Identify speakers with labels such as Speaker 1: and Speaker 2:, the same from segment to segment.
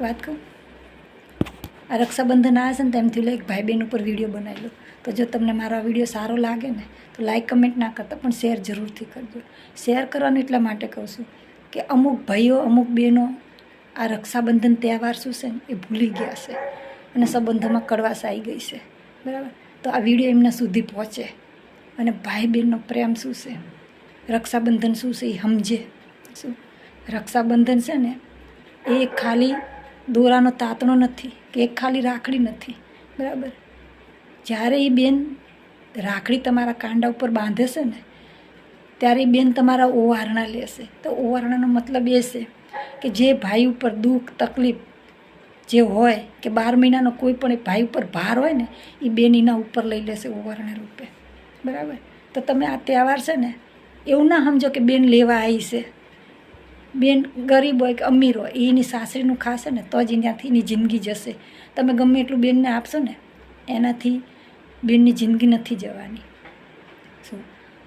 Speaker 1: વાત કહું? આ રક્ષાબંધન આવે છે ને તો એમ થયું એક ભાઈ બહેન ઉપર વીડિયો બનાવી તો જો તમને મારો આ વીડિયો સારો લાગે ને, તો લાઈક કમેન્ટ ના કરતા, પણ શેર જરૂરથી કરજો. શેર કરવાનું એટલા માટે કહું છું કે અમુક ભાઈઓ, અમુક બહેનો આ રક્ષાબંધન તહેવાર શું છે ને એ ભૂલી ગયા છે અને સંબંધોમાં કડવાશ આવી ગઈ છે. બરાબર? તો આ વીડિયો એમના સુધી પહોંચે. અને ભાઈ બહેનનો પ્રેમ શું છે? રક્ષાબંધન શું છે એ સમજે. શું? રક્ષાબંધન છે ને એ ખાલી દોરાનો તાતણો નથી કે એક ખાલી રાખડી નથી, બરાબર? જ્યારે એ બેન રાખડી તમારા કાંડા ઉપર બાંધે છે ને, ત્યારે એ બેન તમારા ઓવારણા લેશે. તો ઓવારણાનો મતલબ એ છે કે જે ભાઈ ઉપર દુઃખ, તકલીફ જે હોય કે બાર મહિનાનો કોઈ પણ ભાઈ ઉપર ભાર હોય ને એ બેન એના ઉપર લઈ લેશે ઓવારણા રૂપે. બરાબર? તો તમે આ તહેવાર છે ને, એવું ના સમજો કે બેન લેવા આવી છે. બેન ગરીબ હોય કે અમીર હોય, એની સાસરીનું ખાશે ને, તો જ એનાથી એની જિંદગી જશે. તમે ગમે એટલું બેનને આપશો ને, એનાથી બેનની જિંદગી નથી જવાની. શું?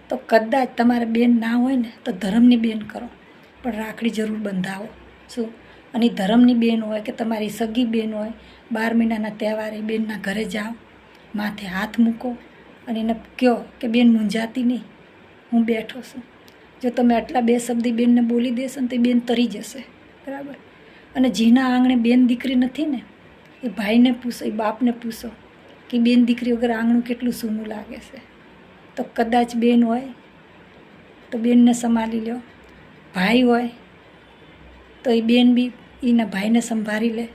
Speaker 1: તો કદાચ તમારે બેન ના હોય ને, તો ધર્મની બેન કરો, પણ રાખડી જરૂર બંધાવો. શું? અને ધર્મની બેન હોય કે તમારી સગી બેન હોય, બાર મહિનાના તહેવારે બેનના ઘરે જાઓ, માથે હાથ મૂકો અને એને કહો કે બેન મૂંઝાતી નહીં, હું બેઠો છું. જો તમે આટલા બે શબ્દ બેનને બોલી દેશો ને તો બેન તરી જશે. બરાબર? અને જેના આંગણે બેન દીકરી નથી ને, એ ભાઈને પૂછો, એ બાપને પૂછો કે બેન દીકરી વગર આંગણું કેટલું સૂનું લાગે છે. તો કદાચ બેન હોય તો બેનને સંભાળી લો ભાઈ હોય તો એ બેન બી એના ભાઈને સંભાળી લે.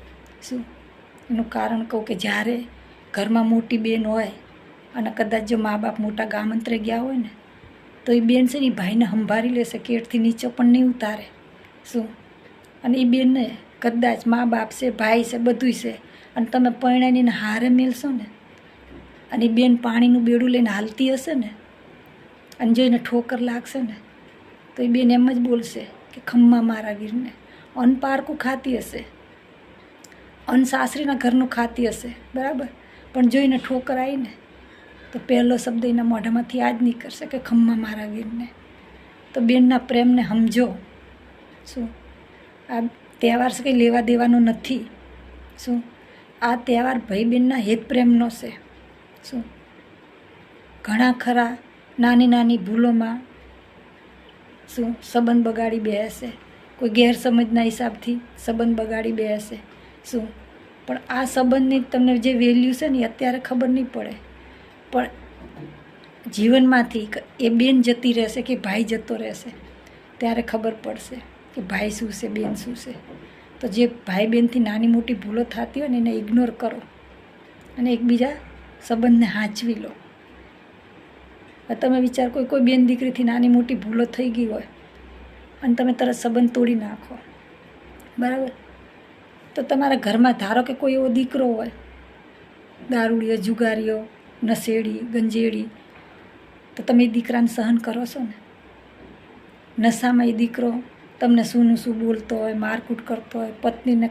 Speaker 1: શું? એનું કારણ કહું કે જ્યારે ઘરમાં મોટી બેન હોય અને કદાચ જો મા બાપ મોટા ગામંત્રે ગયા હોય ને તો એ બેન છે ને એ ભાઈને સંભાળી લેશે કેટથી નીચે પણ નહીં ઉતારે. શું? અને એ બેનને કદાચ મા બાપ છે, ભાઈ છે બધું છે. અને તમે પરણાઈને હારે મેલશો ને, અને એ બેન પાણીનું બેડું લઈને હાલતી હશે ને, અને જો એને ઠોકર લાગશે ને, તો એ બેન એમ જ બોલશે કે ખમ્મા મારા વીરને. અનપારકું ખાતી હશે. અન સાસરીના ઘરનું ખાતી હશે. બરાબર? પણ જોઈને ઠોકર આવી ને તો પહેલો શબ્દ એના મોઢામાંથી આ જ નીકળશે કે ખમ્મા મારા વીરને. તો બેનના પ્રેમને સમજો. શું? આ તહેવાર છે કંઈ લેવા દેવાનો નથી. શું? આ તહેવાર ભાઈ બહેનના હિત પ્રેમનો છે. શું? ઘણા ખરા નાની નાની ભૂલોમાં શું? સંબંધ બગાડી બેસે કોઈ ગેરસમજના હિસાબથી સંબંધ બગાડી બેસે શું? પણ આ સંબંધની તમને જે વેલ્યુ છે ને અત્યારે ખબર નહીં પડે. પણ જીવનમાંથી એ બેન જતી રહેશે કે ભાઈ જતો રહેશે, ત્યારે ખબર પડશે કે ભાઈ શું છે, બેન શું છે. તો જે ભાઈ બહેનથી નાની મોટી ભૂલો થતી હોય ને એને ઇગ્નોર કરો અને એકબીજા સંબંધને હાંચવી લો. તમે વિચાર કોઈ કોઈ બેન દીકરીથી નાની મોટી ભૂલો થઈ ગઈ હોય અને તમે તરત સંબંધ તોડી નાખો. બરાબર? તો તમારા ઘરમાં ધારો કે કોઈ એવો દીકરો હોય, દારૂડિયો, જુગારીઓ નશેડી, ગંજેડી. તો તમે એ દીકરાને સહન કરો છો ને? નશામાં એ દીકરો તમને શું શું બોલતો હોય, મારકૂટ કરતો હોય, પત્નીને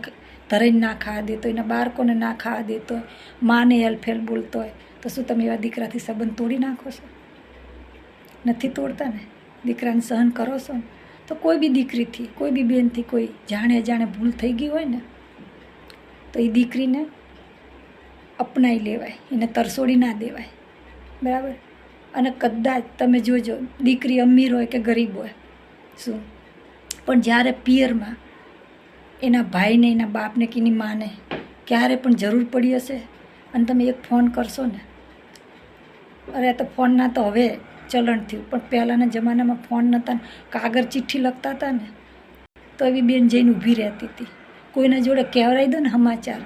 Speaker 1: ધરાઈને ના ખાવા દેતો એના બાળકોને ના ખાવા દેતો હોય, માને હેલફેલ બોલતો હોય, તો શું તમે એવા દીકરાથી સંબંધ તોડી નાખો છો? નથી તોડતા ને? દીકરાને સહન કરો છો ને? તો કોઈ બી દીકરીથી, કોઈ બી બેનથી કોઈ જાણે જાણે ભૂલ થઈ ગઈ હોય ને, તો એ દીકરીને અપનાવી લેવાય, એને તરસોડી ના દેવાય. બરાબર? અને કદાચ તમે જોજો, દીકરી અમીર હોય કે ગરીબ હોય, શું? પણ જ્યારે પિયરમાં એના ભાઈને, એના બાપને કે એની માને, ક્યારે પણ જરૂર પડી હશે? અને તમે એક ફોન કરશો ને, અરે તો ફોનના તો હવે ચલણ થયું, પણ પહેલાંના જમાનામાં ફોન નહોતા ને, કાગળ ચિઠ્ઠી લખતા હતા ને, તો એવી બેન જઈને ઊભી રહેતી હતી. કોઈના જોડે કહેવરાઈ દો ને સમાચાર.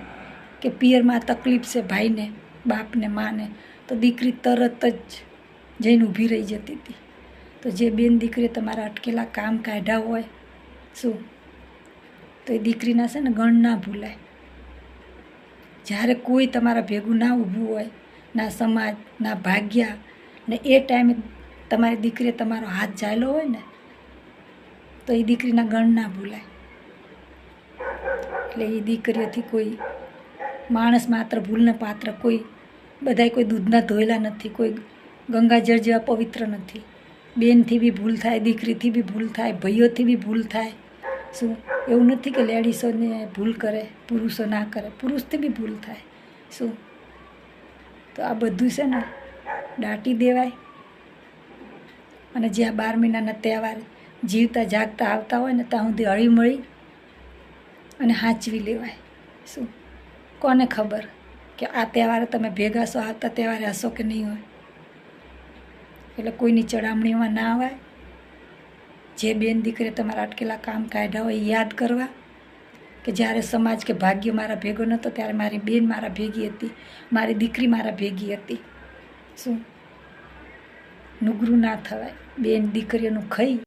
Speaker 1: કે પિયરમાં તકલીફ છે ભાઈને, બાપને, માને, તો દીકરી તરત જ જઈને ઊભી રહી જતી હતી. તો જે બેન દીકરીએ તમારા અટકેલા કામ કાઢ્યા હોય, શું? તો એ દીકરીના છે ને ગણ ના ભૂલાય. જ્યારે કોઈ તમારા ભેગું ના ઊભું હોય, ના સમાજ, ના ભાગ્યા, ને એ ટાઈમે તમારી દીકરીએ તમારો હાથ ચાલ્યો હોય ને, તો એ દીકરીના ગણ ના ભૂલાય. એટલે એ દીકરીઓથી કોઈ માણસ માત્ર ભૂલને પાત્ર કોઈ, બધાય કોઈ દૂધના ધોયેલા નથી, કોઈ ગંગાજળ જેવા પવિત્ર નથી. બેનથી બી ભૂલ થાય, દીકરીથી બી ભૂલ થાય, ભાઈઓથી બી ભૂલ થાય. શું? એવું નથી કે લેડીસોને ભૂલ કરે, પુરુષો ના કરે, પુરુષથી બી ભૂલ થાય. શું? તો આ બધું છે ને દાટી દેવાય. અને જે આ બાર મહિનાના તહેવાર જીવતા જાગતા આવતા હોય ને, ત્યાં સુધી હળીમળી અને હાંચવી લેવાય. શું? કોને ખબર કે આ તહેવારે તમે ભેગા છો આવતા તહેવારે હશો કે નહીં હોય? એટલે કોઈની ચડામણીમાં ના આવે જે બેન દીકરી તમારા અટકેલા કામ કાઢ્યા હોય એ યાદ કરવા કે જ્યારે સમાજ કે ભાગ્ય મારા ભેગો નહોતો, ત્યારે મારી બેન મારા ભેગી હતી, મારી દીકરી મારા ભેગી હતી. શું? નુગરું ના થવાય. બેન દીકરીઓનું ખાઈ